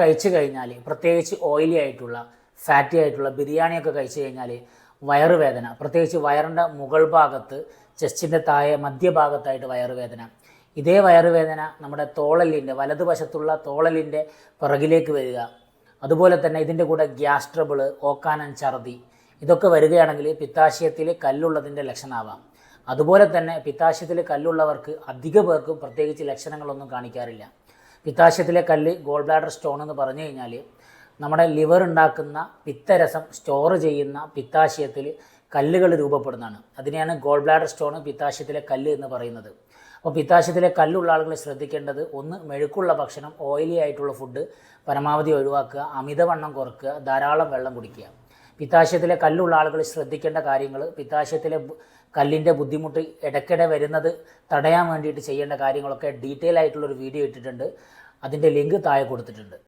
കഴിച്ചു കഴിഞ്ഞാൽ പ്രത്യേകിച്ച് ഓയിലി ആയിട്ടുള്ള ഫാറ്റി ആയിട്ടുള്ള ബിരിയാണിയൊക്കെ കഴിച്ചു കഴിഞ്ഞാൽ വയറുവേദന. പ്രത്യേകിച്ച് വയറിന്റെ മുകൾ ഭാഗത്ത് ചെസ്റ്റിന്റെ താഴെ മധ്യഭാഗത്തായിട്ട് വയറുവേദന. ഇതേ വയറുവേദന നമ്മുടെ തോളലിന്റെ വലതുവശത്തുള്ള തോളലിന്റെ പിറകിലേക്ക് വരിക. അതുപോലെ തന്നെ ഇതിന്റെ കൂടെ ഗ്യാസ് ട്രബിൾ ഓക്കാനൻ ഛർദി ഇതൊക്കെ വരികയാണെങ്കിൽ പിത്താശയത്തിൽ കല്ലുള്ളതിന്റെ ലക്ഷണമാവാം അതുപോലെ തന്നെ പിത്താശയത്തിൽ കല്ലുള്ളവർക്ക് അധിക പേർക്കും പ്രത്യേകിച്ച് ലക്ഷണങ്ങളൊന്നും കാണിക്കാറില്ല. പിത്താശയത്തിലെ കല്ല് ഗോൾ ബ്ലാഡർ സ്റ്റോൺ എന്ന് പറഞ്ഞു കഴിഞ്ഞാൽ നമ്മുടെ ലിവർ ഉണ്ടാക്കുന്ന പിത്തരസം സ്റ്റോർ ചെയ്യുന്ന പിത്താശയത്തിൽ കല്ലുകൾ രൂപപ്പെടുന്നതാണ്. അതിനെയാണ് ഗോൾ ബ്ലാഡർ സ്റ്റോൺ പിത്താശയത്തിലെ കല്ല് എന്ന് പറയുന്നത്. അപ്പോൾ പിത്താശയത്തിലെ കല്ലുള്ള ആളുകൾ ശ്രദ്ധിക്കേണ്ടത് ഒന്ന് മെഴുക്കുള്ള ഭക്ഷണം ഓയിലി ആയിട്ടുള്ള ഫുഡ് പരമാവധി ഒഴിവാക്കുക അമിതവണ്ണം കുറക്കുക ധാരാളം വെള്ളം കുടിക്കുക. പിത്താശയത്തിലെ കല്ലുള്ള ആളുകൾ ശ്രദ്ധിക്കേണ്ട കാര്യങ്ങൾ പിത്താശയത്തിലെ കല്ലിന്റെ ബുദ്ധിമുട്ട് ഇടയ്ക്കിടെ വരുന്നത് തടയാൻ വേണ്ടിയിട്ട് ചെയ്യേണ്ട കാര്യങ്ങളൊക്കെ ഡീറ്റെയിൽ ആയിട്ടുള്ളൊരു വീഡിയോ ഇട്ടിട്ടുണ്ട്. അതിന്റെ ലിങ്ക് താഴെ കൊടുത്തിട്ടുണ്ട്.